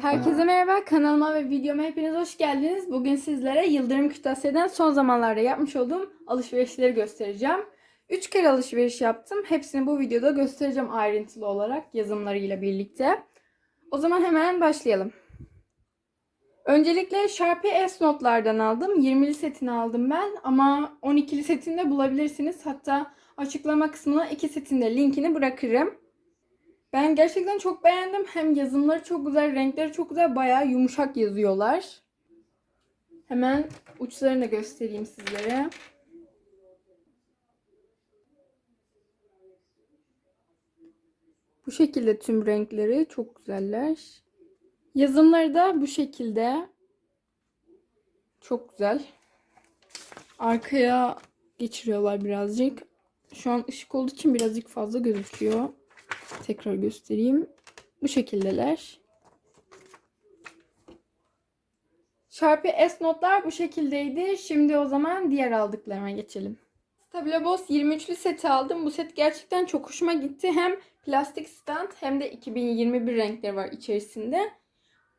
Herkese merhaba, kanalıma ve videoma hepiniz hoş geldiniz. Bugün sizlere Yıldırım Kırtasiye'den son zamanlarda yapmış olduğum alışverişleri göstereceğim. 3 kere alışveriş yaptım. Hepsini bu videoda göstereceğim ayrıntılı olarak yazımlarıyla birlikte. O zaman hemen başlayalım. Öncelikle Sharpie S notlardan aldım. 20'li setini aldım ben ama 12'li setini de bulabilirsiniz. Hatta açıklama kısmına iki setin de linkini bırakırım. Ben gerçekten çok beğendim. Hem yazımları çok güzel, renkleri çok güzel. Bayağı yumuşak yazıyorlar. Hemen uçlarını göstereyim sizlere. Bu şekilde tüm renkleri çok güzeller. Yazımları da bu şekilde. Çok güzel. Arkaya geçiriyorlar birazcık. Şu an ışık olduğu için birazcık fazla gözüküyor. Tekrar göstereyim. Bu şekildeler. Sharpie S notlar bu şekildeydi. Şimdi o zaman diğer aldıklarıma geçelim. Stabilo Boss 23'lü seti aldım. Bu set gerçekten çok hoşuma gitti. Hem plastik stand hem de 2021 renkleri var içerisinde.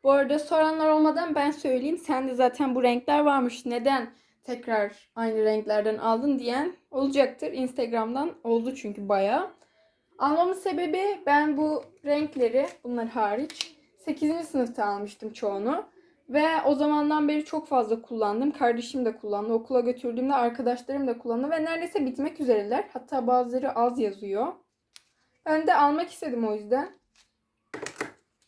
Bu arada soranlar olmadan ben söyleyeyim. Sen de zaten bu renkler varmış. Neden tekrar aynı renklerden aldın diyen olacaktır. Instagram'dan oldu çünkü bayağı. Almamın sebebi ben bu renkleri bunlar hariç 8. sınıfta almıştım çoğunu. Ve o zamandan beri çok fazla kullandım. Kardeşim de kullandı. Okula götürdüğümde arkadaşlarım da kullandı. Ve neredeyse bitmek üzereler. Hatta bazıları az yazıyor. Ben de almak istedim o yüzden.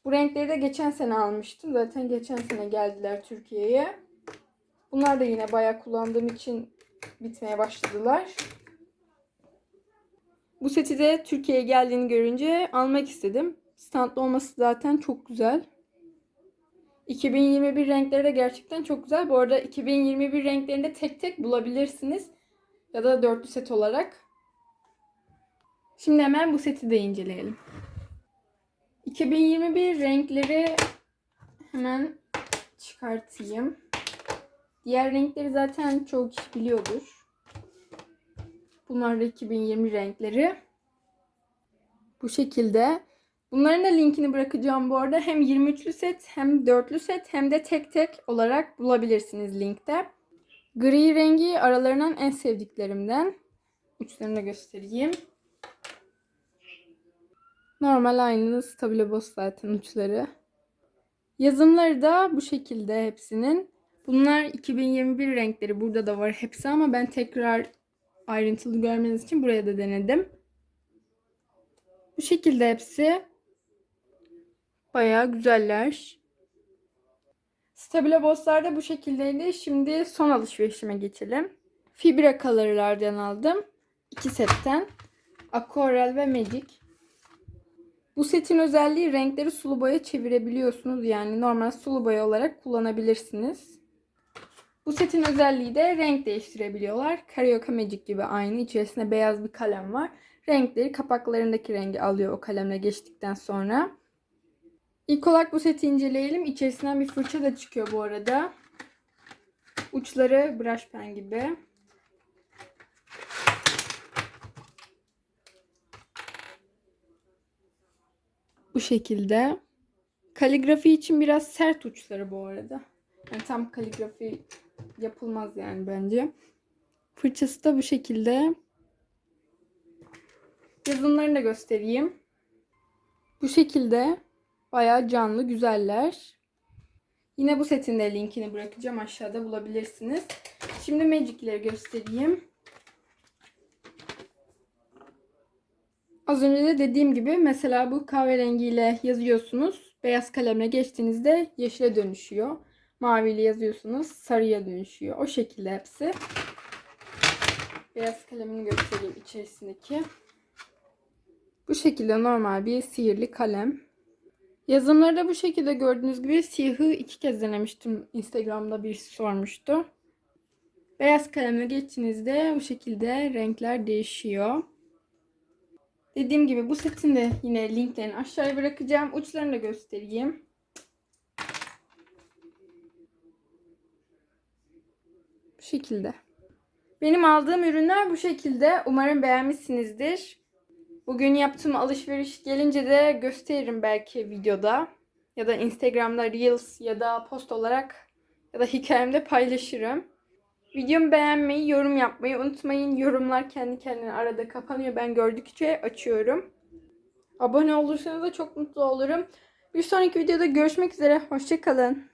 Bu renkleri de geçen sene almıştım. Zaten geçen sene geldiler Türkiye'ye. Bunlar da yine bayağı kullandığım için bitmeye başladılar. Bu seti de Türkiye'ye geldiğini görünce almak istedim. Standlı olması zaten çok güzel. 2021 renkleri de gerçekten çok güzel. Bu arada 2021 renklerini de tek tek bulabilirsiniz. Ya da dörtlü set olarak. Şimdi hemen bu seti de inceleyelim. 2021 renkleri hemen çıkartayım. Diğer renkleri zaten çoğu kişi biliyordur. Bunlar da 2020 renkleri. Bu şekilde. Bunların da linkini bırakacağım bu arada. Hem 23'lü set hem 4'lü set hem de tek tek olarak bulabilirsiniz linkte. Gri rengi aralarından en sevdiklerimden. Uçlarını göstereyim. Normal aynı Stabilo Boss zaten uçları. Yazımları da bu şekilde hepsinin. Bunlar 2021 renkleri. Burada da var hepsi ama ben tekrar ayrıntılı görmeniz için buraya da denedim. Bu şekilde hepsi. Bayağı güzeller. Stabilo Boss'lar da bu şekildeydi. Şimdi son alışverişime geçelim. Fibra Color'lardan aldım. İki setten. Aquarel ve Magic. Bu setin özelliği renkleri sulu boya çevirebiliyorsunuz. Yani normal sulu boya olarak kullanabilirsiniz. Bu setin özelliği de renk değiştirebiliyorlar. Carioca Magic gibi aynı. İçerisinde beyaz bir kalem var. Renkleri kapaklarındaki rengi alıyor o kalemle geçtikten sonra. İlk olarak bu seti inceleyelim. İçerisinden bir fırça da çıkıyor bu arada. Uçları brush pen gibi. Bu şekilde. Kaligrafi için biraz sert uçları bu arada. Yani tam kaligrafi yapılmaz yani bence. Fırçası da bu şekilde. Yazımlarını da göstereyim. Bu şekilde bayağı canlı güzeller. Yine bu setin de linkini bırakacağım aşağıda bulabilirsiniz. Şimdi Magic'leri göstereyim. Az önce de dediğim gibi mesela bu kahverengiyle yazıyorsunuz. Beyaz kalemle geçtiğinizde yeşile dönüşüyor. Maviyle yazıyorsunuz sarıya dönüşüyor. O şekilde hepsi. Beyaz kalemini göstereyim içerisindeki. Bu şekilde normal bir sihirli kalem. Yazımları da bu şekilde gördüğünüz gibi siyahı iki kez denemiştim. Instagram'da birisi sormuştu. Beyaz kalemle geçtiğinizde bu şekilde renkler değişiyor. Dediğim gibi bu setin de yine linklerini aşağıya bırakacağım. Uçlarını da göstereyim. Bu şekilde. Benim aldığım ürünler bu şekilde. Umarım beğenmişsinizdir. Bugün yaptığım alışveriş gelince de gösteririm belki videoda. Ya da Instagram'da Reels ya da post olarak ya da hikayemde paylaşırım. Videomu beğenmeyi, yorum yapmayı unutmayın. Yorumlar kendi kendine arada kapanıyor. Ben gördükçe açıyorum. Abone olursanız da çok mutlu olurum. Bir sonraki videoda görüşmek üzere. Hoşçakalın.